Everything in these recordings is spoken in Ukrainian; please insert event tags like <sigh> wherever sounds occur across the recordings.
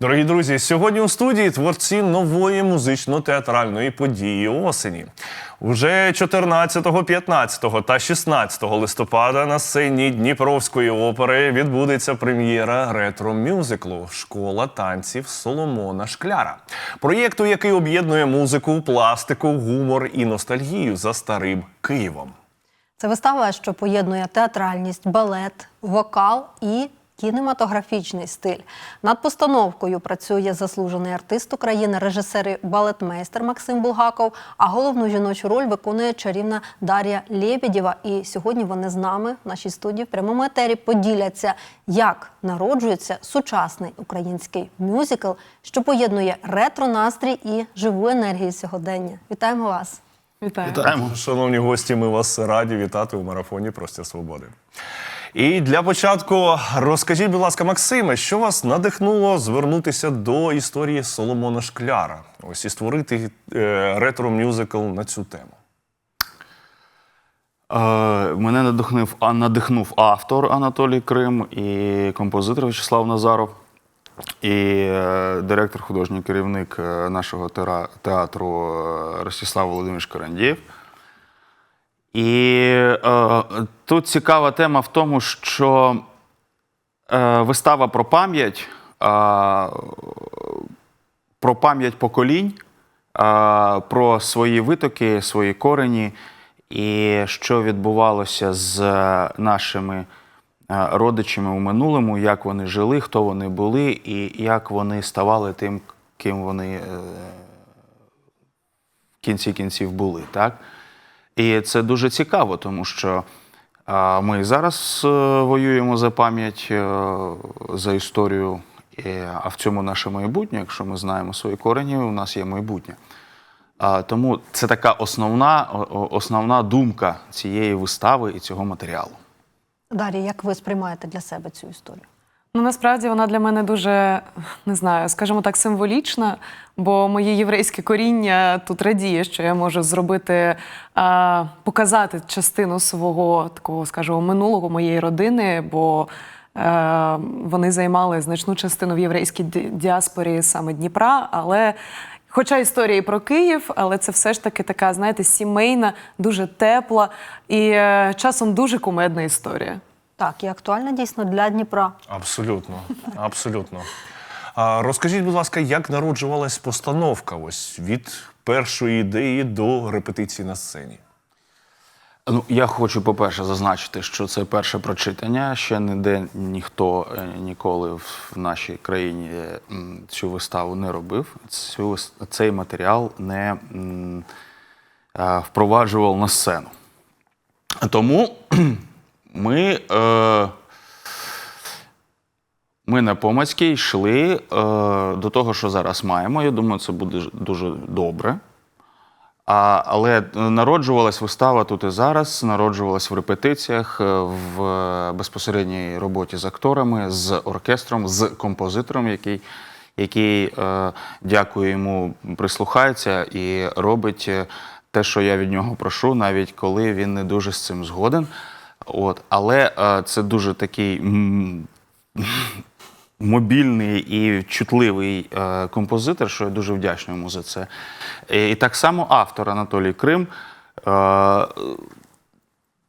Дорогі друзі, сьогодні у студії творці нової музично-театральної події осені. Уже 14, 15 та 16 листопада на сцені Дніпровської опери відбудеться прем'єра ретро-мюзиклу Школа танців Соломона Шкляра. Проєкту, який об'єднує музику, пластику, гумор і ностальгію за старим Києвом. Це вистава, що поєднує театральність, балет, вокал і кінематографічний стиль. Над постановкою працює заслужений артист України, режисер і балетмейстер Максим Булгаков. А головну жіночу роль виконує чарівна Дар'я Лєбєдєва. І сьогодні вони з нами в нашій студії в прямому етері поділяться, як народжується сучасний український мюзикл, що поєднує ретро настрій і живу енергію сьогодення. Вітаємо вас! Вітаю. Вітаємо. Шановні гості, ми вас раді вітати у марафоні Простір Свободи. І для початку розкажіть, будь ласка, Максиме, що вас надихнуло звернутися до історії Соломона Шкляра? Ось і створити е, ретро-мюзикл на цю тему. Е, Мене надихнув, а надихнув автор Анатолій Крим і композитор Вячеслав Назаров, і е, директор, художній керівник е, нашого театру е, Ростислав Володимирович Карандєєв. І е, тут цікава тема в тому, що е, вистава про пам'ять, е, про пам'ять поколінь, е, про свої витоки, свої корені, і що відбувалося з нашими е, родичами у минулому, як вони жили, хто вони були, і як вони ставали тим, ким вони е, в кінці кінців були. Так? І це дуже цікаво, тому що ми зараз е, воюємо за пам'ять, е, за історію, а в цьому наше майбутнє. Якщо ми знаємо свої корені, у нас є майбутнє. Тому це така основна, основна думка цієї вистави і цього матеріалу. Дар'я, як ви сприймаєте для себе цю історію? Ну насправді вона для мене дуже не знаю, скажімо так, символічна, бо моє єврейське коріння тут радіє, що я можу зробити, а, показати частину свого такого, скажімо, минулого моєї родини, бо е, вони займали значну частину в єврейській діаспорі саме Дніпра, але. Хоча історія і про Київ, але це все ж таки така, знаєте, сімейна, дуже тепла і е, часом дуже кумедна історія. Так, і актуальна дійсно для Дніпра. Абсолютно, абсолютно. А розкажіть, будь ласка, як народжувалась постановка ось від першої ідеї до репетиції на сцені? Ну, я хочу, по-перше, зазначити, що це перше прочитання. Ще ніде ніхто е, ніколи в нашій країні е, цю виставу не робив. Цю, цей матеріал не е, впроваджував на сцену. Тому ми, е, ми на Помацькій йшли е, до того, що зараз маємо. Я думаю, це буде дуже добре. А, але народжувалась вистава тут і зараз, народжувалась в репетиціях, е, в е, безпосередній роботі з акторами, з оркестром, з композитором, який, який е, дякую йому, прислухається і робить е, те, що я від нього прошу, навіть коли він не дуже з цим згоден. От, але е, це дуже такий. <laughs> мобільний і чутливий е, композитор, що я дуже вдячний йому за це. І, і так само автор Анатолій Крим. Е,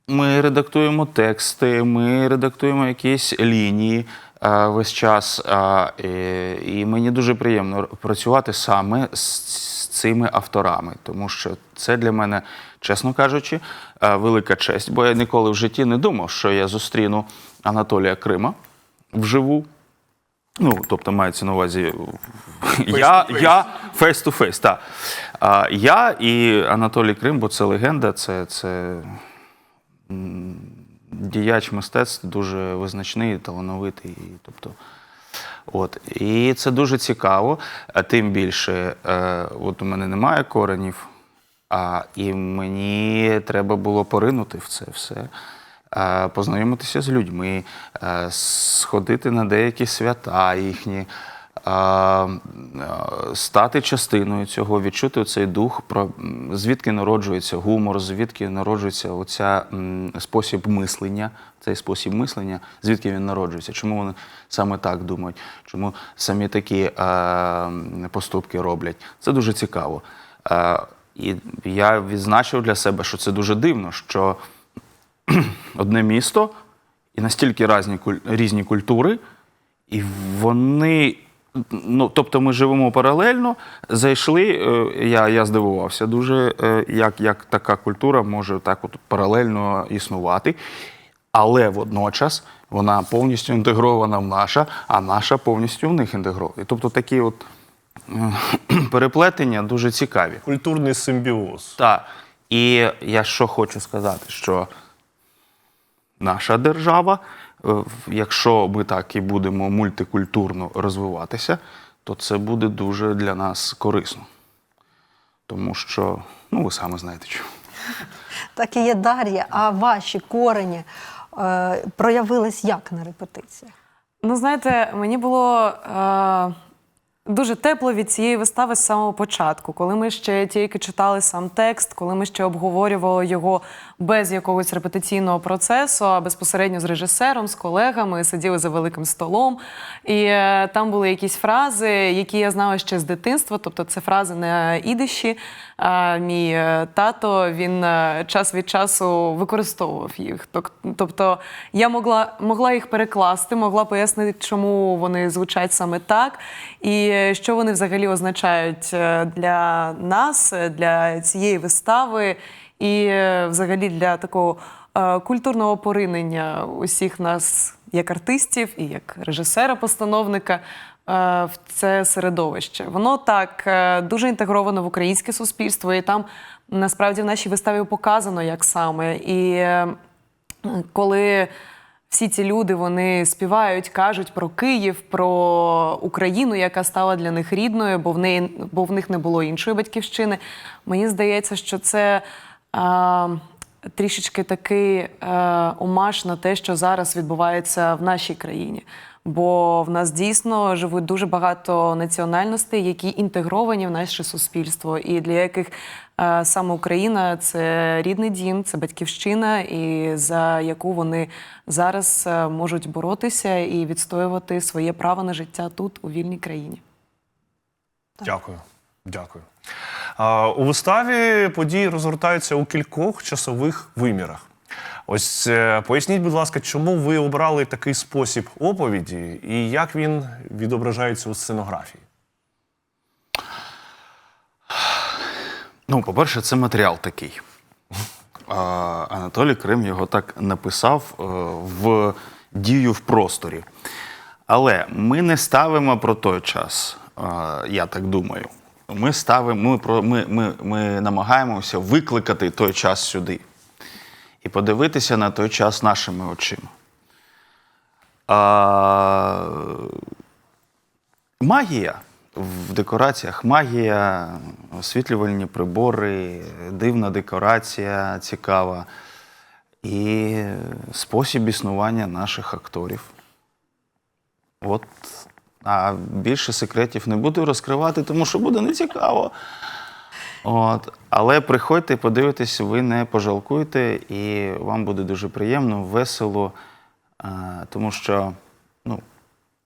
ми редактуємо тексти, ми редактуємо якісь лінії е, весь час. е, і, мені дуже приємно працювати саме з цими авторами, тому що це для мене, чесно кажучи, е, велика честь, бо я ніколи в житті не думав, що я зустріну Анатолія Крима вживу. Ну, тобто мається на увазі я, я face to face, так. А, я і Анатолій Крим, бо це легенда, це, це діяч мистецтв дуже визначний, талановитий. Тобто, от. І це дуже цікаво. А тим більше, е, от у мене немає коренів, а, і мені треба було поринути в це все. е, Познайомитися з людьми, е, сходити на деякі свята їхні, а, а, стати частиною цього, відчути цей дух, про звідки народжується гумор, звідки народжується оця спосіб мислення, цей спосіб мислення, звідки він народжується, чому вони саме так думають, чому самі такі а, поступки роблять. Це дуже цікаво. І я відзначив для себе, що це дуже дивно, що <clears throat> одне місто і настільки різні, різні культури, і вони. Ну, тобто ми живемо паралельно, зайшли. е, Я, я здивувався дуже, е, як, як така культура може так от паралельно існувати. Але водночас вона повністю інтегрована в наша, а наша повністю в них інтегрована. Тобто такі от <clears throat> переплетення дуже цікаві. Культурний симбіоз. Так. І я що хочу сказати, що наша держава, е, якщо ми так і будемо мультикультурно розвиватися, то це буде дуже для нас корисно. Тому що, ну, ви самі знаєте чому. Так і є Дар'я, а ваші корені е, проявились як на репетиціях? Ну, знаєте, мені було е, дуже тепло від цієї вистави з самого початку, коли ми ще тільки читали сам текст, коли ми ще обговорювали його без якогось репетиційного процесу, а безпосередньо з режисером, з колегами, сиділи за великим столом. І е, там були якісь фрази, які я знала ще з дитинства. Тобто, це фрази на ідиші. Мій е, тато він е, час від часу використовував їх. Тобто я могла, могла їх перекласти, могла пояснити, чому вони звучать саме так, і е, що вони взагалі означають для нас, для цієї вистави, і взагалі для такого культурного поринення усіх нас як артистів і як режисера-постановника в це середовище. Воно так е, дуже інтегровано в українське суспільство, і там насправді в нашій виставі показано, як саме. І е, коли всі ці люди вони співають, кажуть про Київ, про Україну, яка стала для них рідною, бо в неї бо в них не було іншої батьківщини. Мені здається, що це. А, Трішечки такий е, омаж на те, що зараз відбувається в нашій країні. Бо в нас дійсно живуть дуже багато національностей, які інтегровані в наше суспільство, і для яких е, саме Україна це рідний дім, це батьківщина, і за яку вони зараз е, можуть боротися і відстоювати своє право на життя тут, у вільній країні. Дякую. Дякую. У виставі події розгортаються у кількох часових вимірах. Ось е, поясніть, будь ласка, чому ви обрали такий спосіб оповіді і як він відображається у сценографії? Ну, по-перше, це матеріал такий. <laughs> Анатолій Крим його так написав е, в дію в просторі. Але ми не ставимо про той час, е, я так думаю. Ми ставимо, ми, ми, ми, ми намагаємося викликати той час сюди і подивитися на той час нашими очима. А, Магія в декораціях, магія, освітлювальні прибори, дивна декорація цікава і спосіб існування наших акторів. От. А більше секретів не буду розкривати, тому що буде нецікаво. От. Але приходьте, подивитесь, ви не пожалкуєте, і вам буде дуже приємно, весело, а, тому що ну,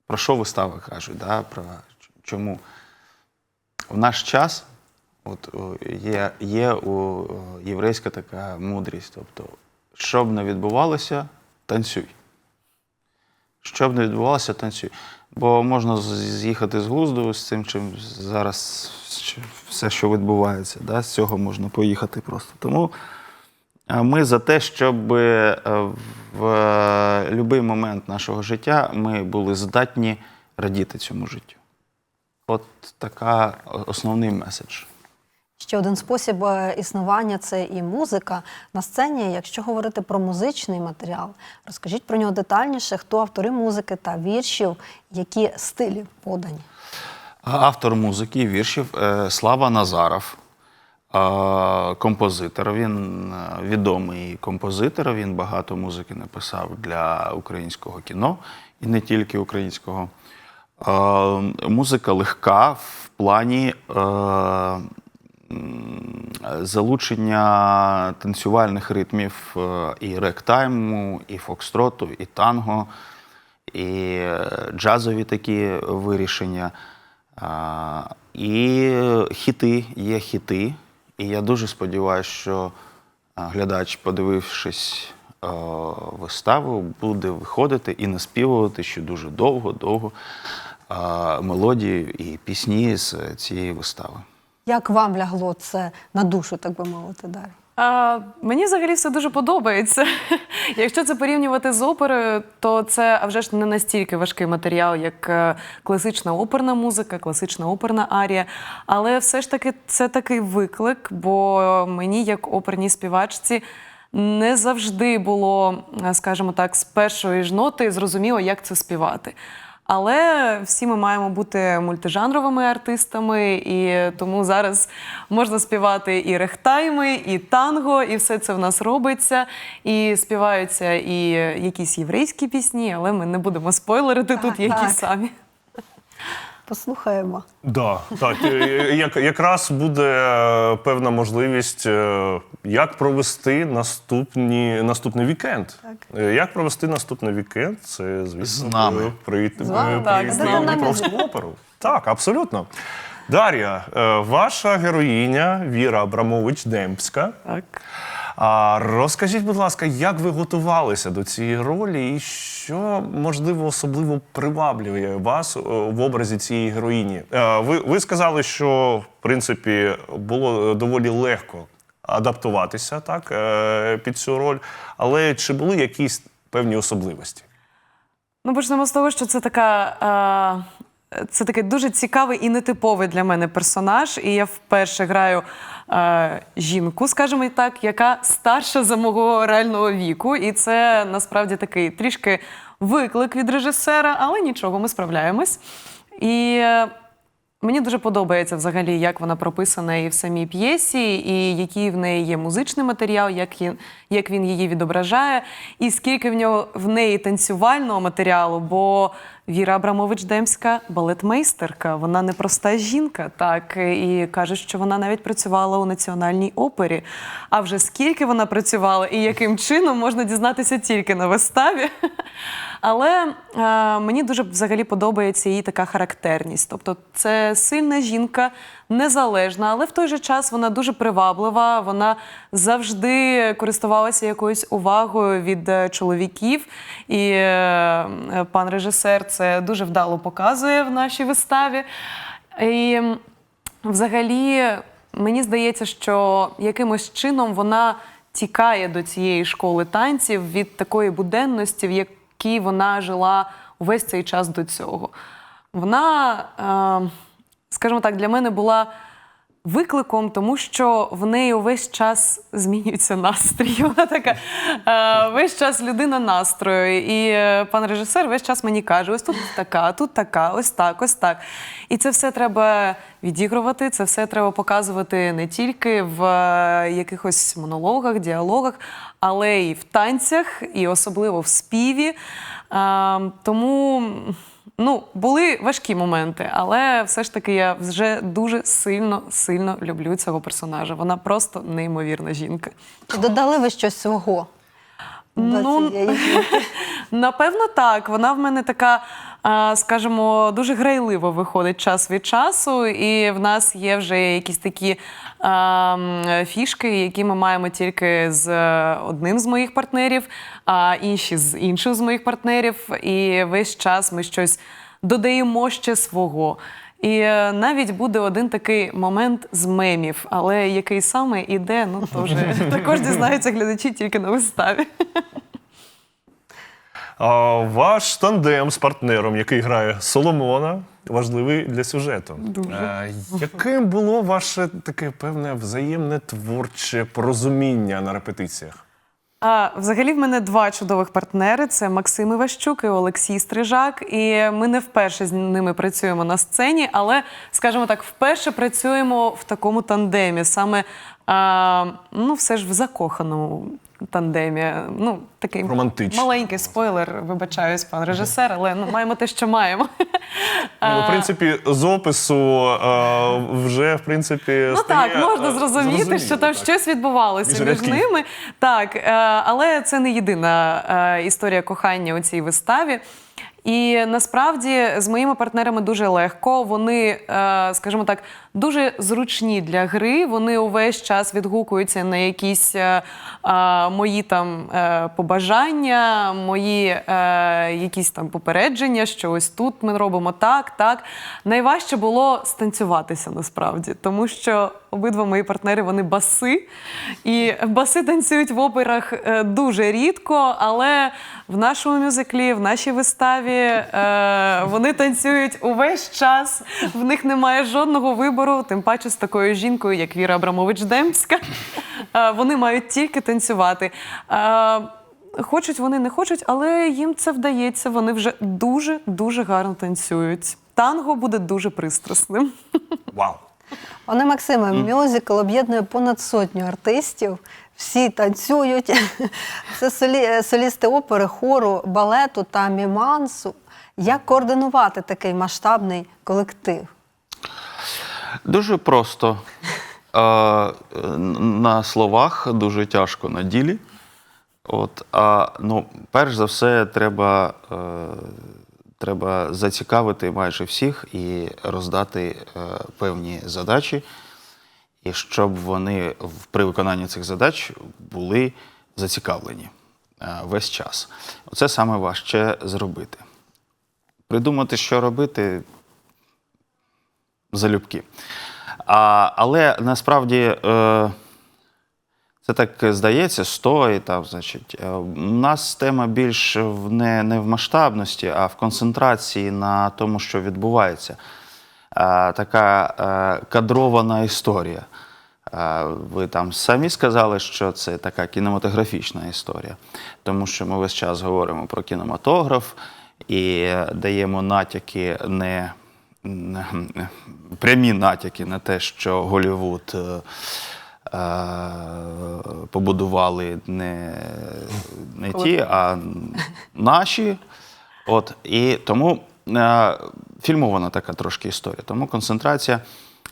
про що вистави кажуть? Да? Про чому? В наш час от, є, є у єврейська така мудрість. Тобто, що б не відбувалося, танцюй. Що б не відбувалося, танцюй. Бо можна з'їхати з глузду з цим, чим зараз все, що відбувається. Да? З цього можна поїхати просто. Тому Ми за те, щоб е, в будь-який момент нашого життя ми були здатні радіти цьому життю. От така основний меседж. Ще один спосіб е, існування це і музика на сцені. Якщо говорити про музичний матеріал, розкажіть про нього детальніше, хто автори музики та віршів, які стилі подані. Автор музики і віршів е, Слава Назаров, композитор. Він е, відомий композитор. Він багато музики написав для українського кіно і не тільки українського. Музика легка в плані залучення танцювальних ритмів е, і ректайму, і фокстроту, і танго, і е, джазові такі вирішення. І хіти, є хіти. І я дуже сподіваюся, що глядач, подивившись е, виставу, буде виходити і наспівувати ще дуже довго-довго е, мелодії і пісні з цієї вистави. Як вам лягло це на душу, так би мовити, Дар'я? А, мені взагалі все дуже подобається. <laughs> Якщо це порівнювати з оперою, то це а вже ж не настільки важкий матеріал, як е, класична оперна музика, класична оперна арія. Але все ж таки це такий виклик, бо мені, як оперній співачці, не завжди було, е, скажімо так, з першої ж ноти зрозуміло, як це співати. Але всі ми маємо бути мультижанровими артистами, і тому зараз можна співати і рехтайми, і танго, і все це в нас робиться. І співаються і якісь єврейські пісні, але ми не будемо спойлерити тут, які так. самі. Послухаємо. Да, так, е, як, якраз буде е, певна можливість, е, як провести наступні, наступний вікенд. Так. Е, Як провести наступний вікенд? Це, звісно, З нами. е, прийти, е, в. Дніпровську оперу. Так, абсолютно. Дар'я, е, ваша героїня Віра Абрамович Демпська. Так. А розкажіть, будь ласка, як ви готувалися до цієї ролі, і що можливо особливо приваблює вас е, в образі цієї героїні? Е, Ви, ви сказали, що в принципі було доволі легко адаптуватися так е, під цю роль, але чи були якісь певні особливості? Ну, почнемо з того, що це така. Е, це такий дуже цікавий і нетиповий для мене персонаж. І я вперше граю е, жінку, скажімо так, яка старша за мого реального віку. І це насправді такий трішки виклик від режисера, але нічого, ми справляємось. І е, Мені дуже подобається взагалі, як вона прописана і в самій п'єсі, і який в неї є музичний матеріал, як, є, як він її відображає, і скільки в нього в неї танцювального матеріалу. Бо Віра Абрамович Демська балетмейстерка, вона не проста жінка, так і кажуть, що вона навіть працювала у національній опері. А вже скільки вона працювала і яким чином можна дізнатися тільки на виставі. Але е, мені дуже взагалі подобається її така характерність. Тобто, це сильна жінка, незалежна, але в той же час вона дуже приваблива. Вона завжди користувалася якоюсь увагою від е, чоловіків. І е, е, пан режисер це дуже вдало показує в нашій виставі. І взагалі, мені здається, що якимось чином вона тікає до цієї школи танців від такої буденності, в якій вона жила увесь цей час до цього. Вона, е, скажімо так, для мене була викликом, тому що в неї увесь час змінюється настрій. <laughs> Вона така е, весь час людина настрою. І е, пан режисер весь час мені каже: ось тут така, тут така, ось так, ось так. І це все треба відігрувати, це все треба показувати не тільки в якихось монологах, діалогах, але і в танцях, і особливо в співі. Е, тому. Ну, були важкі моменти, але все ж таки я вже дуже сильно, сильно люблю цього персонажа. Вона просто неймовірна жінка. Чи додали ви щось свого? Ну. <laughs> Напевно, так. Вона в мене така, скажімо, дуже грайливо виходить час від часу, і в нас є вже якісь такі фішки, які ми маємо тільки з е, одним з моїх партнерів, а інші з іншим з моїх партнерів. І весь час ми щось додаємо ще свого. І е, навіть буде один такий момент з мемів, але який саме іде, ну то вже <laughs> також дізнаються глядачі тільки на виставі. А, ваш тандем з партнером, який грає Соломона, важливий для сюжету. Дуже. Е, яким було ваше таке певне взаємне творче порозуміння на репетиціях? А, взагалі, в мене два чудових партнери: це Максим Іващук і Олексій Стрижак. І ми не вперше з ними працюємо на сцені, але, скажімо так, вперше працюємо в такому тандемі, саме а, ну, все ж в закоханому тандемі. Ну, такий Романтичний. маленький спойлер, вибачаюсь, пан режисер, але ну, маємо те, що маємо. Ну, в принципі, з опису а, вже в принципі Ну стає, так, можна зрозуміти, що там так. щось відбувалося Між між, ними. Так, е, але це не єдина е, історія кохання у цій виставі. І насправді з моїми партнерами дуже легко. Вони, е, скажімо так, дуже зручні для гри. Вони увесь час відгукуються на якісь е, е, мої там побажання, мої якісь там попередження, що ось тут ми робимо так, так. Найважче було станцюватися насправді, тому що обидва мої партнери вони баси. І баси танцюють в операх дуже рідко, але в нашому мюзиклі, в нашій виставі е, вони танцюють увесь час. В них немає жодного вибору, тим паче з такою жінкою, як Віра Абрамович Демська. Е, вони мають тільки танцювати. Е, Хочуть вони не хочуть, але їм це вдається. Вони вже дуже дуже гарно танцюють. Танго буде дуже пристрасним. Вау. Пане Максиме, мюзикл об'єднує понад сотню артистів. Всі танцюють. <laughs> Це солі, е, солісти опери, хору, балету та мімансу. Як координувати такий масштабний колектив? Дуже просто. <laughs> На словах дуже тяжко на ділі. От, а, ну, перш за все, треба, е, треба зацікавити майже всіх і роздати е, певні задачі, і щоб вони при виконанні цих задач були зацікавлені е, весь час. Це саме важче зробити. Придумати, що робити, залюбки. А, але насправді е, це так здається, 100 і там, значить, е, у нас тема більш не, не в масштабності, а в концентрації на тому, що відбувається. Така е, кадрована історія. Ви там самі сказали, що це така кінематографічна історія, тому що ми весь час говоримо про кінематограф і даємо натяки не, прямі натяки на те, що Голівуд. е, е, Побудували не, не ті, а наші. От, і тому фільмована така трошки історія. Тому концентрація.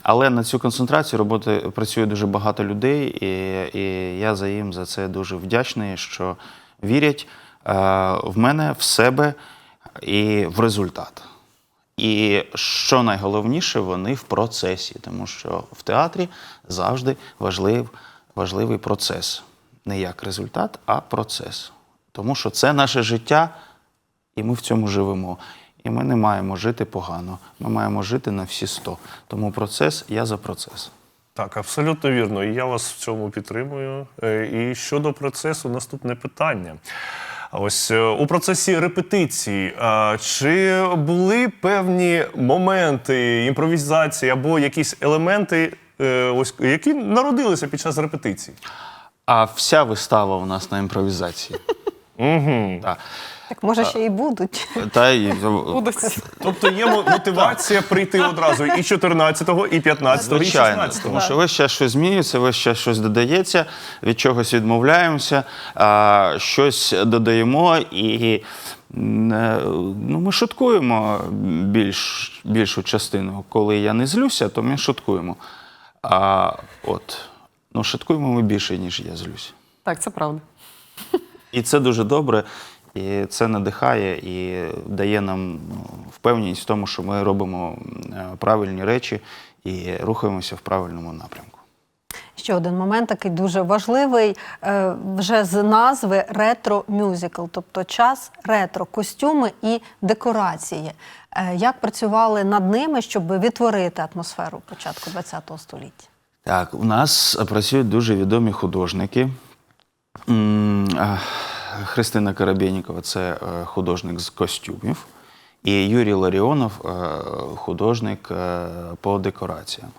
Але на цю концентрацію роботи працює дуже багато людей, і, і я за їм за це дуже вдячний, що вірять е, в мене, в себе і в результат. І що найголовніше, вони в процесі, тому що в театрі завжди важлив, важливий процес. Не як результат, а процес. Тому що це наше життя, і ми в цьому живемо. І ми не маємо жити погано. Ми маємо жити на всі сто. Тому процес, я за процес. Так, абсолютно вірно. І я вас в цьому підтримую. Е, І щодо процесу, наступне питання. Ось е, у процесі репетиції, е, чи були певні моменти імпровізації або якісь елементи, ось які народилися під час репетиції? А вся вистава у нас на імпровізації. Угу. Так. Так може ще й будуть. Та й Будуть. Тобто є мотивація прийти одразу і 14-го, і 15-го, і Звичайно, 16-го. тому що весь час щось змінюється, весь час щось додається, від чогось відмовляємося, а, щось додаємо, і е, ну, ми шуткуємо більш, більшу частину. Коли я не злюся, то ми шуткуємо. А от, ну, шуткуємо ми більше, ніж я злюсь. Так, це правда. І це дуже добре, і це надихає і дає нам ну, впевненість в тому, що ми робимо е, правильні речі і рухаємося в правильному напрямку. Ще один момент такий дуже важливий. е, Вже з назви ретро-мюзикл, тобто час ретро, костюми і декорації. Е, Як працювали над ними, щоб відтворити атмосферу початку ХХ століття? Так, у нас працюють дуже відомі художники. Христина Карабєнікова це е, художник з костюмів, і Юрій Ларіонов е, художник е, по декораціям.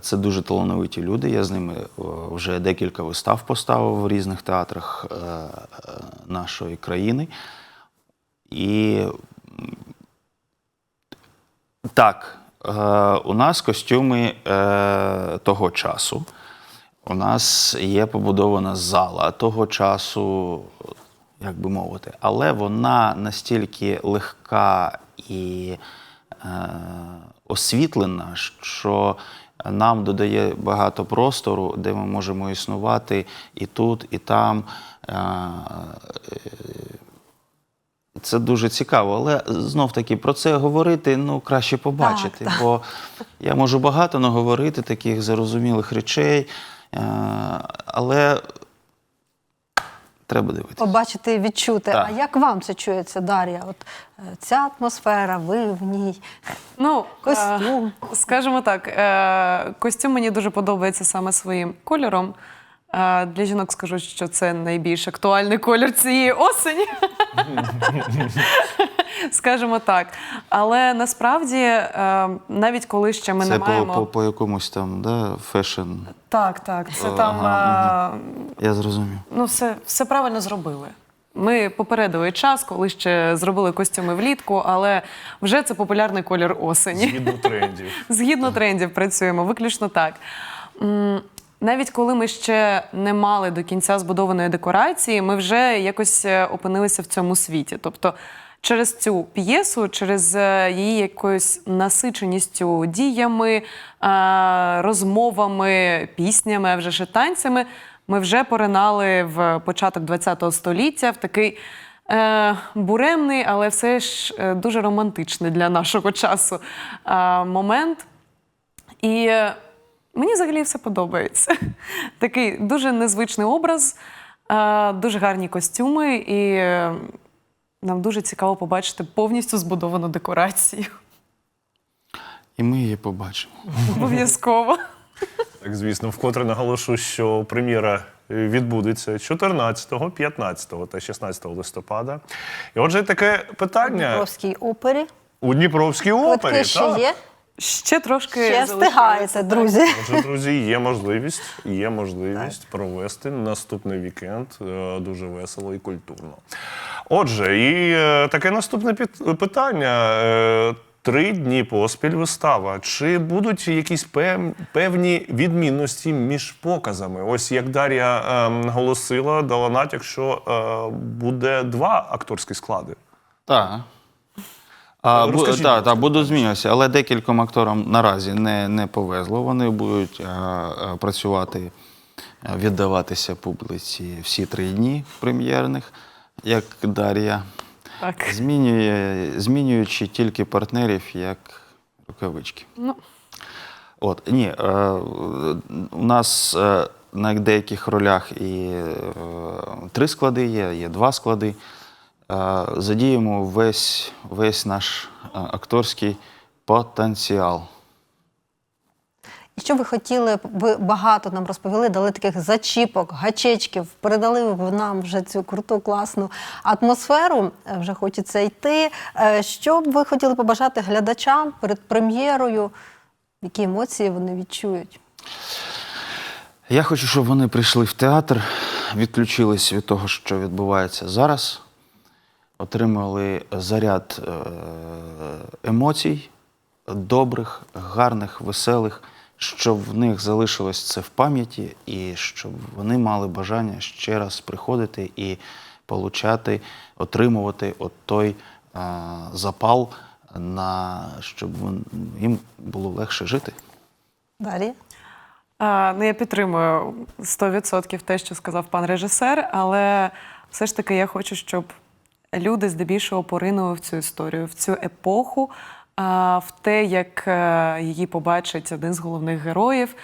Це дуже талановиті люди. Я з ними вже декілька вистав поставив в різних театрах нашої країни. І так, у нас костюми того часу. У нас є побудована зала того часу, як би мовити, але вона настільки легка і е, освітлена, що нам додає багато простору, де ми можемо існувати і тут, і там. Е, це дуже цікаво, але знов таки про це говорити ну краще побачити. Так, так. Бо я можу багато наговорити таких зарозумілих речей, е, але треба дивитися. Побачити і відчути. Так. А як вам це чується, Дар'я? От е, ця атмосфера, ви в ній. Ну, <laughs> Костюм. Е, скажімо так, е, костюм мені дуже подобається саме своїм кольором. Для жінок скажу, що це найбільш актуальний колір цієї осені. <laughs> Скажімо так. Але насправді, е, навіть коли ще ми це не по, маємо. по, по якомусь там да, фешн. Так, так. Це Ага, там. е, Я зрозумів. Ну, все, все правильно зробили. Ми попередили час, коли ще зробили костюми влітку, але вже це популярний колір осені. Згідно трендів. <laughs> Згідно трендів працюємо, виключно так. Навіть коли ми ще не мали до кінця збудованої декорації, ми вже якось е, опинилися в цьому світі. Тобто через цю п'єсу, через е, її якоюсь насиченістю діями, е, розмовами, піснями, а вже і танцями, ми вже поринали в початок ХХ століття в такий буремний, але все ж дуже романтичний для нашого часу момент. І мені взагалі все подобається. <laughs> Такий дуже незвичний образ, е, дуже гарні костюми, і е, нам дуже цікаво побачити повністю збудовану декорацію. І ми її побачимо. Обов'язково. Так, звісно, вкотре наголошу, що прем'єра відбудеться 14, 15 та 16 листопада. І отже, таке питання Дніпровській опері. у Дніпровській опері. Квитки ще так. є? Ще трошки Ще встигаєте, друзі. Отже, друзі, є можливість, є можливість провести наступний вікенд е, дуже весело і культурно. Отже, і е, таке наступне питання. Е, Три дні поспіль вистава. Чи будуть якісь пев- певні відмінності між показами? Ось як Дар'я е, наголосила, дала натяк, що е, буде два акторські склади. Так. А, бу, Розкажіть, та, та, буду змінюватися, але декільком акторам наразі не, не повезло. Вони будуть а, а, працювати, а, віддаватися публіці всі три дні прем'єрних, як Дар'я, Так. змінює, змінюючи тільки партнерів як рукавички. Ну, От, ні, е, у нас е, на деяких ролях і е, три склади є, є два склади. Задіємо весь, весь наш акторський потенціал. І що ви хотіли, ви багато нам розповіли, дали таких зачіпок, гачечків, передали в нам вже цю круту, класну атмосферу. Е, Вже хочеться йти. Е, Що б ви хотіли побажати глядачам перед прем'єрою? Які емоції вони відчують? Я хочу, щоб вони прийшли в театр, відключились від того, що відбувається зараз, отримали заряд е, емоцій, добрих, гарних, веселих, щоб в них залишилось це в пам'яті, і щоб вони мали бажання ще раз приходити і получати, отримувати от той е, запал, на, щоб їм було легше жити. Далі. А, ну, я підтримую 100% те, що сказав пан режисер, але все ж таки я хочу, щоб люди здебільшого поринули в цю історію, в цю епоху, в те, як е, її побачить один з головних героїв.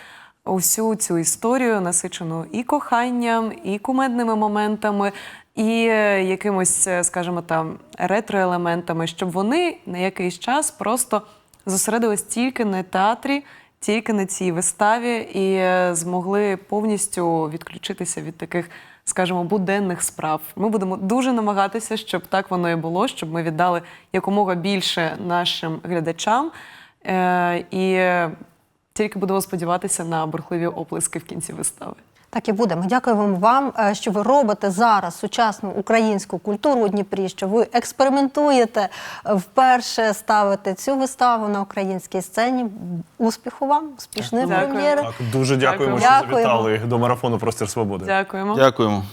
Усю цю історію насичену і коханням, і кумедними моментами, і е, якимось, е, скажімо там, ретроелементами, щоб вони на якийсь час просто зосередились тільки на театрі, тільки на цій виставі і е, змогли повністю відключитися від таких, скажімо, буденних справ. Ми будемо дуже намагатися, щоб так воно і було, щоб ми віддали якомога більше нашим глядачам. Е, і тільки будемо сподіватися на бурхливі оплески в кінці вистави. Так і буде. Ми дякуємо вам, е, що ви робите зараз сучасну українську культуру у Дніпрі, що ви експериментуєте е, вперше ставите цю виставу на українській сцені. Успіху вам, успішної прем'єри. Так, дуже дякуємо, що Дякуємо. завітали до марафону Простір Свободи. Дякуємо. Дякуємо.